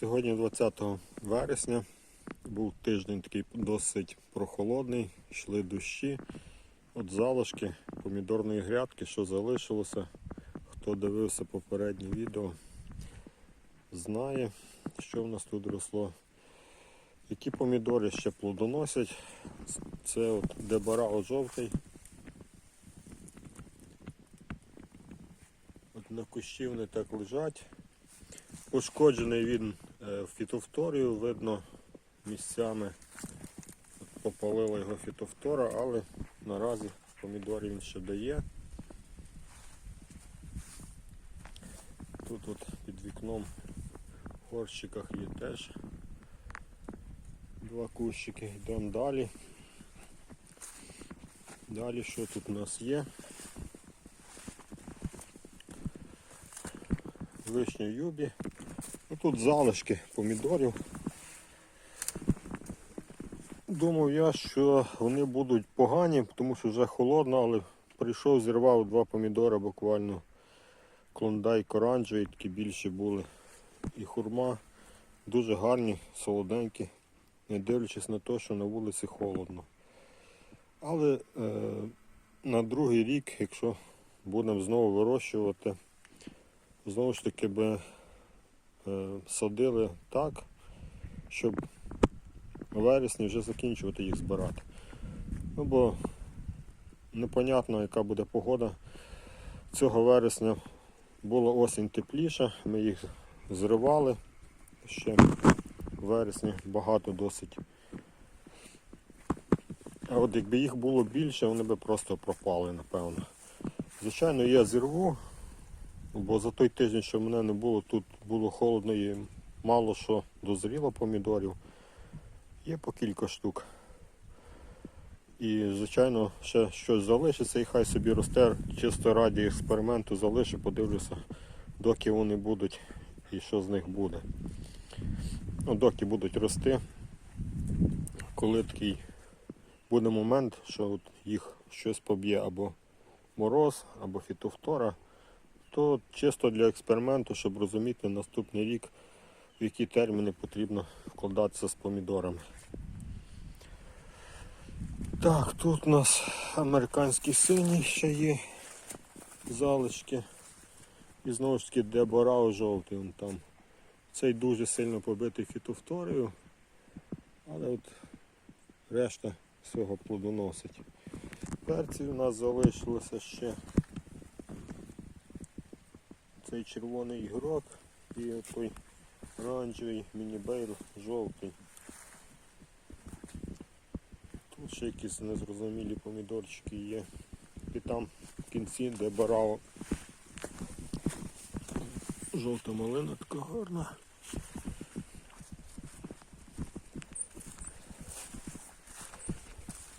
Сьогодні 20 вересня. Був тиждень такий досить прохолодний, йшли дощі. От залишки помідорної грядки, що залишилося. Хто дивився попереднє відео, знає, що в нас тут росло. Які помідори ще плодоносять. Це от дебарао жовтий. От на кущі вони так лежать. Пошкоджений він е, фітофторію, видно місцями попалила його фітофтора, але наразі помідорів він ще дає. Тут от під вікном в горщиках є теж два кущики. Йдемо далі. Далі що тут у нас є? Вишня юбі. Тут залишки помідорів. Думав я, що вони будуть погані, тому що вже холодно, але прийшов, зірвав два помідори буквально клондайк оранжевий, такі більші були. І хурма дуже гарні, солоденькі, не дивлячись на те, що на вулиці холодно. Але е, на другий рік, якщо будемо знову вирощувати, знову ж таки би садили так, щоб у вересні вже закінчувати їх збирати. Ну бо непонятно, яка буде погода. Цього вересня була осінь тепліша, ми їх зривали ще в вересні багато досить. А от якби їх було більше, вони би просто пропали, напевно. Звичайно, я зірву, бо за той тиждень, що мене не було, тут було холодно і мало що дозріло помідорів. Є по кілька штук. І, звичайно, ще щось залишиться і хай собі росте, чисто раді експерименту залишу, подивлюся, доки вони будуть і що з них буде. Ну, доки будуть рости, коли такий буде момент, що от їх щось поб'є або мороз, або фітофтора, то чисто для експерименту, щоб розуміти наступний рік, в які терміни потрібно вкладатися з помідорами. Так, тут у нас американський синій ще є залишки. І знову ж таки деборао жовтий вон там. Цей дуже сильно побитий фітофторію, але от решта всього плодоносить. Перців у нас залишилося ще цей червоний ігрок і той оранжевий мінібейл жовтий. Тут ще якісь незрозумілі помідорчики є. І там в кінці, де барао жовта малина така гарна.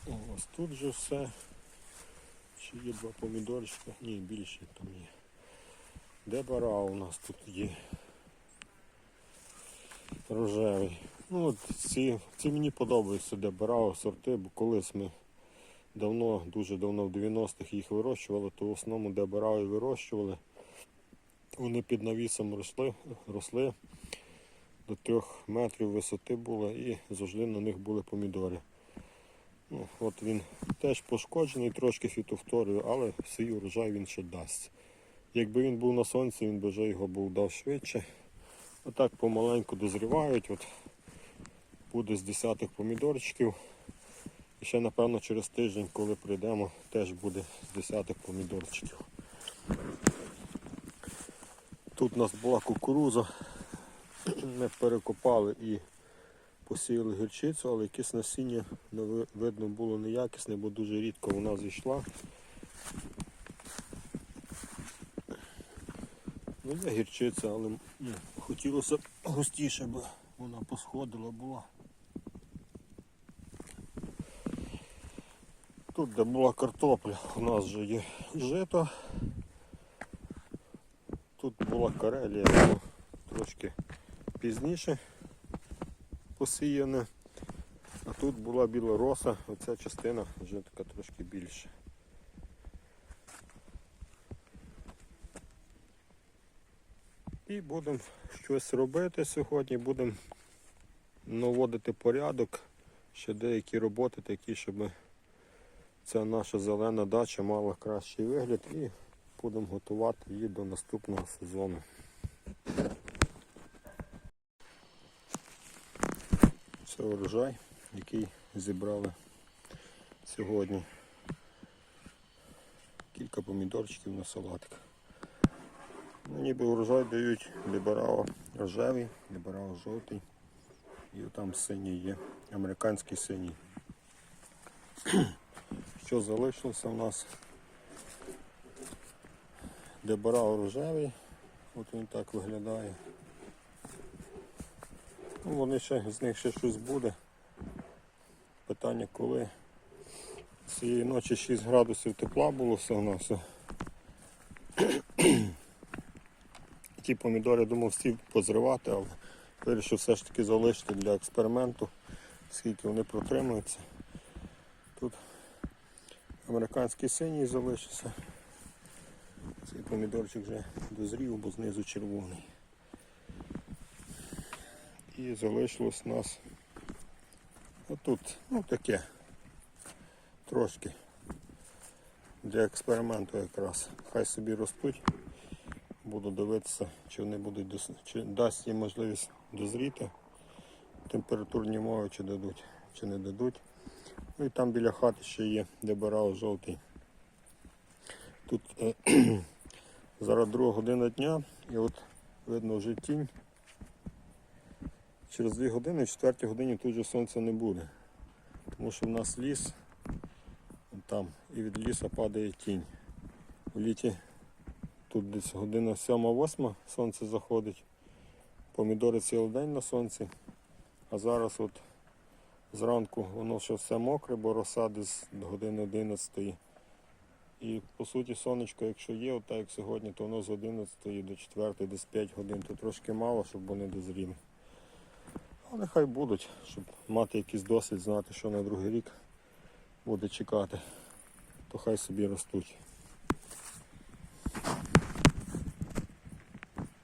Ось тут же все. Ще є два помідорчика. Ні, більше там є. Де барао у нас тут є? Рожевий. Ну от ці, ці мені подобаються, де барао сорти, бо колись ми давно, дуже давно в 90-х їх вирощували, то в основному де барао і вирощували. Вони під навісом росли, росли до трьох метрів висоти було і завжди на них були помідори. Ну, От він теж пошкоджений, трошки фітофторію, але свій урожай він ще дасть. Якби він був на сонці, він би вже його був дав швидше. Отак помаленьку дозрівають. От буде з десяток помідорчиків. І ще напевно через тиждень, коли прийдемо, теж буде з десяток помідорчиків. Тут у нас була кукуруза. Ми перекопали і посіяли гірчицю, але якесь насіння видно було неякісне, бо дуже рідко вона зійшла. Ну, є гірчиця, але хотілося б густіше, бо вона посходила була. Тут, де була картопля, у нас вже є жито. Тут була карелія, трошки пізніше посіяне. А тут була білороса, оця частина вже така трошки більша. І будемо щось робити сьогодні, будемо наводити порядок, ще деякі роботи такі, щоб ця наша зелена дача мала кращий вигляд і будемо готувати її до наступного сезону. Це урожай, який зібрали сьогодні. Кілька помідорчиків на салатик. Ніби урожай дають ліберала рожевий, ліберал жовтий. І там синій є, американський синій. Що залишилося у нас? Ліберал рожевий, от він так виглядає. Ну, вони ще, з них ще щось буде. Питання коли. Цієї ночі 6 градусів тепла було все у нас. Ті помідори думав всі позривати, але вирішив все ж таки залишити для експерименту, скільки вони протримуються. Тут американський синій залишився. Цей помідорчик вже дозрів, бо знизу червоний. І залишилось у нас отут, ну таке, трошки для експерименту якраз. Хай собі ростуть. Буду дивитися, чи вони будуть чи дасть їм можливість дозріти. Температурні умови чи дадуть, чи не дадуть. Ну і там біля хати ще є дебарал жовтий. Тут е, зараз друга година дня і от видно вже тінь. Через дві години, в четвертій годині тут же сонця не буде. Тому що в нас ліс там і від ліса падає тінь. У літі тут десь година 7-8 сонце заходить. Помідори цілий день на сонці. А зараз от зранку воно ще все мокре, бо роса десь години 11. І по суті сонечко, якщо є, от так як сьогодні, то воно з 11 до 4, десь 5 годин, то трошки мало, щоб вони дозріли. Але хай будуть, щоб мати якийсь досвід, знати, що на другий рік буде чекати, то хай собі ростуть.